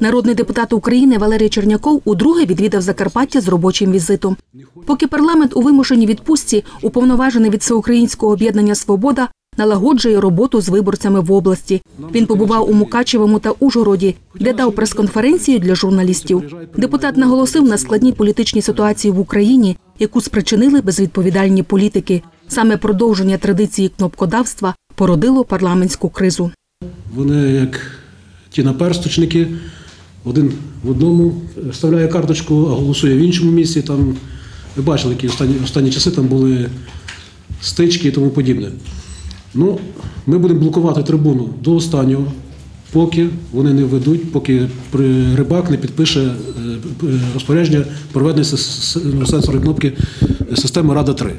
Народний депутат України Валерій Черняков удруге відвідав Закарпаття з робочим візитом. Поки парламент у вимушеній відпустці, уповноважений від Всеукраїнського об'єднання Свобода, налагоджує роботу з виборцями в області. Він побував у Мукачевому та Ужгороді, де дав прес-конференцію для журналістів. Депутат наголосив на складній політичній ситуації в Україні, яку спричинили безвідповідальні політики. Саме продовження традиції кнопкодавства породило парламентську кризу. Вони як ті наперсточники, один в одному вставляє карточку, а голосує в іншому місці. Там ви бачили, які останні, останні часи там були стички і тому подібне. Ну, ми будемо блокувати трибуну до останнього, поки вони не введуть, поки рибак не підпише е, е, розпорядження проведення ну, сенсорної кнопки системи Рада 3.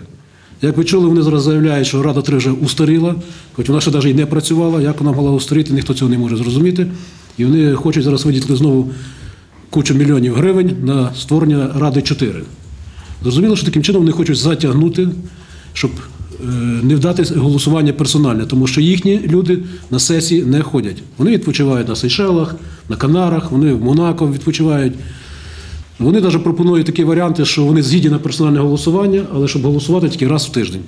Як ви чули, вони зараз заявляють, що Рада 3 вже устаріла, хоч вона ще навіть і не працювала. Як вона могла устаріти, ніхто цього не може зрозуміти. І вони хочуть зараз виділити знову кучу мільйонів гривень на створення Ради 4. Зрозуміло, що таким чином вони хочуть затягнути, щоб е, не вдати голосування персональне, тому що їхні люди на сесії не ходять. Вони відпочивають на Сейшелах, на Канарах, вони в Монако відпочивають. Вони навіть пропонують такі варіанти, що вони згідні на персональне голосування, але щоб голосувати тільки раз в тиждень.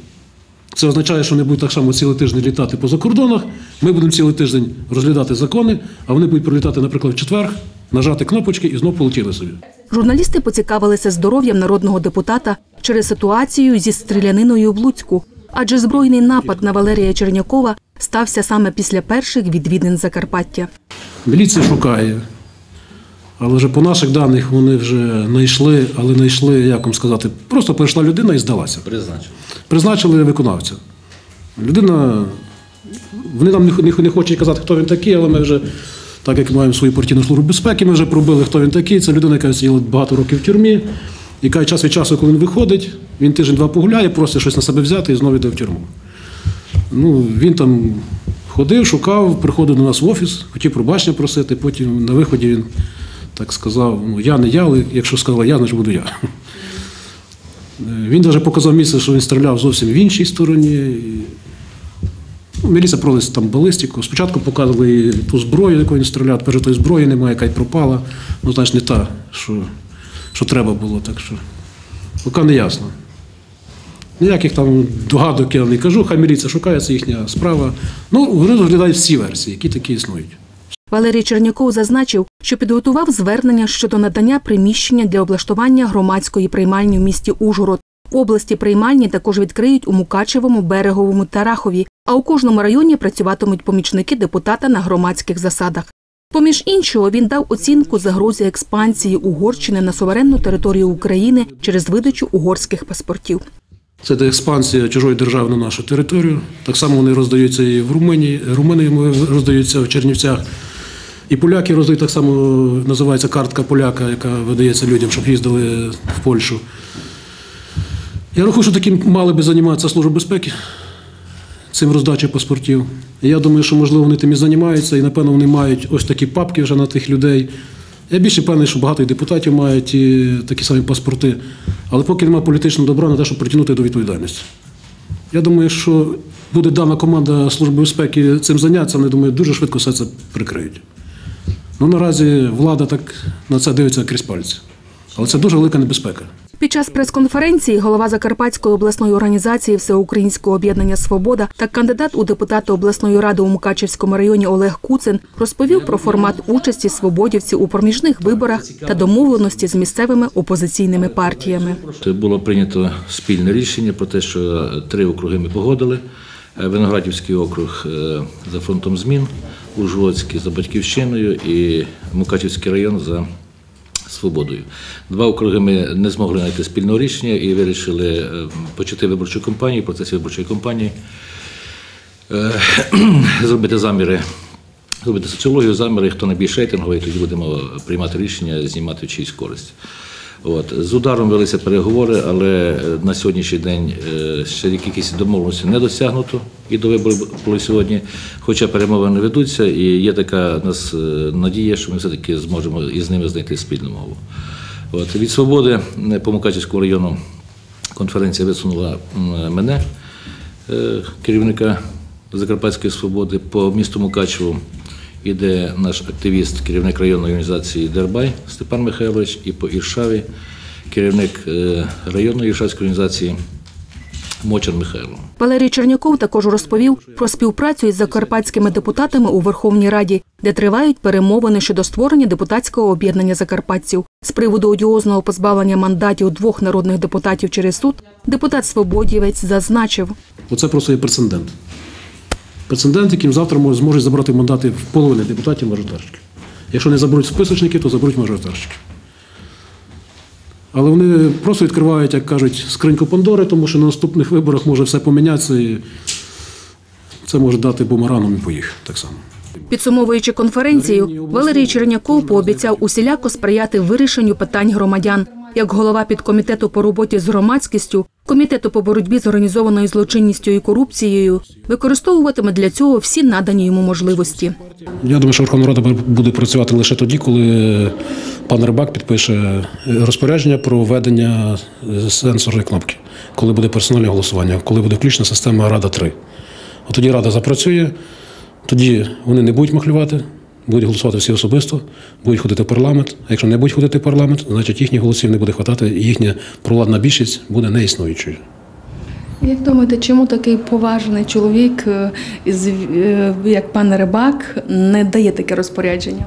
Це означає, що вони будуть так само цілий тиждень літати по закордонах. Ми будемо цілий тиждень розглядати закони, а вони будуть прилітати, наприклад, в четвер, нажати кнопочки і знов полетіли собі. Журналісти поцікавилися здоров'ям народного депутата через ситуацію зі стріляниною в Луцьку, адже збройний напад на Валерія Чернякова стався саме після перших відвідин Закарпаття. Міліція шукає. Але вже по наших даних вони вже знайшли, але знайшли, як вам сказати, просто прийшла людина і здалася. Призначив. Призначили виконавця. Людина, вони нам не хочуть казати, хто він такий, але ми вже, так як маємо свою партійну службу безпеки, ми вже пробили, хто він такий. Це людина, яка сиділа багато років в тюрмі, яка час від часу, коли він виходить, він тиждень-два погуляє, просить щось на себе взяти і знову йде в тюрму. Ну, він там ходив, шукав, приходив до нас в офіс, хотів пробачення просити, потім на виході він так сказав: ну, я не я, але якщо сказала я, значить буду я. Він навіть показав місце, що він стріляв зовсім в іншій стороні. Ну, міліція провела там балістику. Спочатку показували ту зброю, яку він стріляв, тепер тої зброї немає, яка й пропала. Ну, значить, не та, що, що треба було. Так що поки не ясно. Ніяких там догадок я не кажу, хай міліція шукає, це їхня справа. Ну, вони розглядають всі версії, які такі існують. Валерій Черняков зазначив, що підготував звернення щодо надання приміщення для облаштування громадської приймальні в місті Ужгород. В області приймальні також відкриють у Мукачевому, Береговому та Рахові, а у кожному районі працюватимуть помічники депутата на громадських засадах. Поміж іншого, він дав оцінку загрозі експансії Угорщини на суверенну територію України через видачу угорських паспортів. Це експансія чужої держави на нашу територію. Так само вони роздаються і в Румунії, Румунії роздаються в Чернівцях. І поляки роздають так само, називається картка поляка, яка видається людям, щоб їздили в Польщу. Я рахую, що таким мали би займатися Служба безпеки, цим роздачею паспортів. Я думаю, що можливо вони тим і займаються, і напевно вони мають ось такі папки вже на тих людей. Я більше певний, що багато і депутатів мають і такі самі паспорти. Але поки немає політичного добра на те, щоб притягнути до відповідальності. Я думаю, що буде дана команда Служби безпеки цим зайнятися, вони думаю, дуже швидко все це прикриють. Ну наразі влада так на це дивиться крізь пальці. Але це дуже велика небезпека. Під час прес-конференції голова Закарпатської обласної організації Всеукраїнського об'єднання Свобода та кандидат у депутати обласної ради у Мукачевському районі Олег Куцин розповів про формат участі свободівців у проміжних виборах та домовленості з місцевими опозиційними партіями. Було прийнято спільне рішення про те, що три округи ми погодили. Е, Виноградівський округ е, за фронтом змін, Ужгородський за батьківщиною і Мукачівський район за свободою. Два округи ми не змогли знайти спільного рішення і вирішили е, почати виборчу кампанію, процес виборчої кампанії, е, зробити заміри. Зробити соціологію, заміри, хто найбільш рейтинговий, тоді будемо приймати рішення, знімати в чиїсь користь. От. З ударом велися переговори, але е, на сьогоднішній день е, ще якісь домовленості не досягнуто і до виборів було сьогодні, хоча перемовини ведуться, і є така нас е, надія, що ми все-таки зможемо із ними знайти спільну мову. От. Від свободи по Мукачівському району конференція висунула мене, керівника Закарпатської свободи по місту Мукачеву. Іде наш активіст, керівник районної організації Дербай Степан Михайлович, і по Іршаві керівник е, районної Іршавської організації Мочан Михайло. Валерій Черняков також розповів про співпрацю із закарпатськими депутатами у Верховній Раді, де тривають перемовини щодо створення депутатського об'єднання закарпатців. З приводу одіозного позбавлення мандатів двох народних депутатів через суд депутат Свободівець зазначив. Оце просто є прецедент. Прецедент, яким завтра зможуть забрати мандати в половини депутатів мажоритарщиків. Якщо не заберуть списочники, то заберуть мажоритарщики. Але вони просто відкривають, як кажуть, скриньку Пандори, тому що на наступних виборах може все помінятися і це може дати бумерангом по їх так само. Підсумовуючи конференцію, Валерій Черняков пообіцяв усіляко сприяти вирішенню питань громадян. Як голова підкомітету по роботі з громадськістю, комітету по боротьбі з організованою злочинністю і корупцією, використовуватиме для цього всі надані йому можливості. Я думаю, що Верховна Рада буде працювати лише тоді, коли пан Рибак підпише розпорядження про введення сенсорної кнопки, коли буде персональне голосування, коли буде включена система Рада 3. От тоді Рада запрацює, тоді вони не будуть махлювати, будуть голосувати всі особисто, будуть ходити в парламент. А якщо не будуть ходити в парламент, значить їхніх голосів не буде хватати, і їхня провладна більшість буде неіснуючою. Як думаєте, чому такий поважний чоловік, е, е, як пан Рибак, не дає таке розпорядження?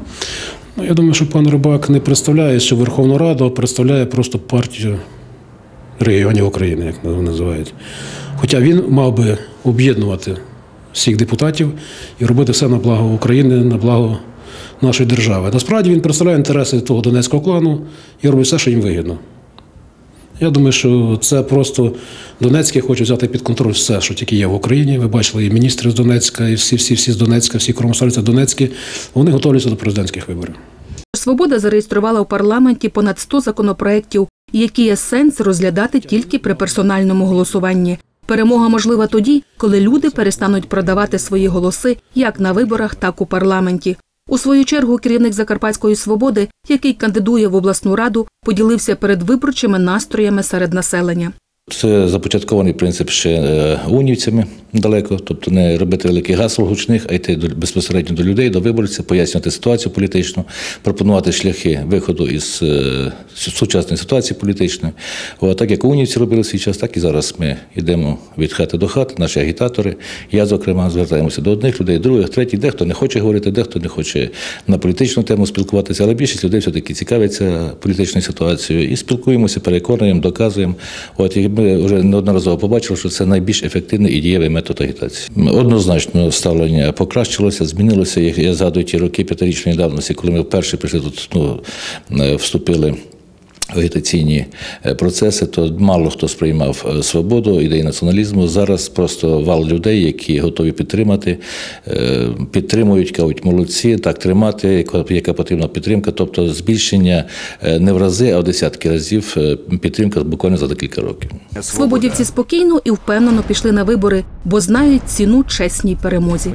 Ну, я думаю, що пан Рибак не представляє що Верховну Раду, а представляє просто партію регіонів України, як вони називають. Хоча він мав би об'єднувати всіх депутатів і робити все на благо України, на благо нашої держави. Насправді він представляє інтереси того донецького клану і робить все, що їм вигідно. Я думаю, що це просто Донецький хоче взяти під контроль все, що тільки є в Україні. Ви бачили і міністри з Донецька, і всі, всі, всі з Донецька, всі кромсольці Донецькі. Вони готуються до президентських виборів. Свобода зареєструвала у парламенті понад 100 законопроєктів, які є сенс розглядати тільки при персональному голосуванні. Перемога можлива тоді, коли люди перестануть продавати свої голоси як на виборах, так у парламенті. У свою чергу керівник Закарпатської свободи, який кандидує в обласну раду, поділився перед виборчими настроями серед населення. Це започаткований принцип ще е, унівцями далеко, тобто не робити великих гасел гучних, а йти до, безпосередньо до людей, до виборців, пояснювати ситуацію політичну, пропонувати шляхи виходу із е, сучасної ситуації політичної. О, так як унівці робили свій час, так і зараз ми йдемо від хати до хати, наші агітатори. Я, зокрема, звертаємося до одних людей, других, третіх, дехто не хоче говорити, дехто не хоче на політичну тему спілкуватися, але більшість людей все-таки цікавиться політичною ситуацією і спілкуємося, переконуємо, доказуємо. От і ми вже неодноразово побачили, що це найбільш ефективний і дієвий метод агітації. Однозначно ставлення покращилося, змінилося. Я згадую ті роки п'ятирічної давності, коли ми вперше прийшли тут, ну, е, вступили. Агітаційні е, процеси, то мало хто сприймав е, свободу, ідеї націоналізму. Зараз просто вал людей, які готові підтримати, е, підтримують, кажуть, молодці, так тримати, яка- потрібна підтримка. Тобто збільшення не в рази, а в десятки разів підтримка буквально за декілька років. Свободівці спокійно і впевнено пішли на вибори, бо знають ціну чесній перемозі.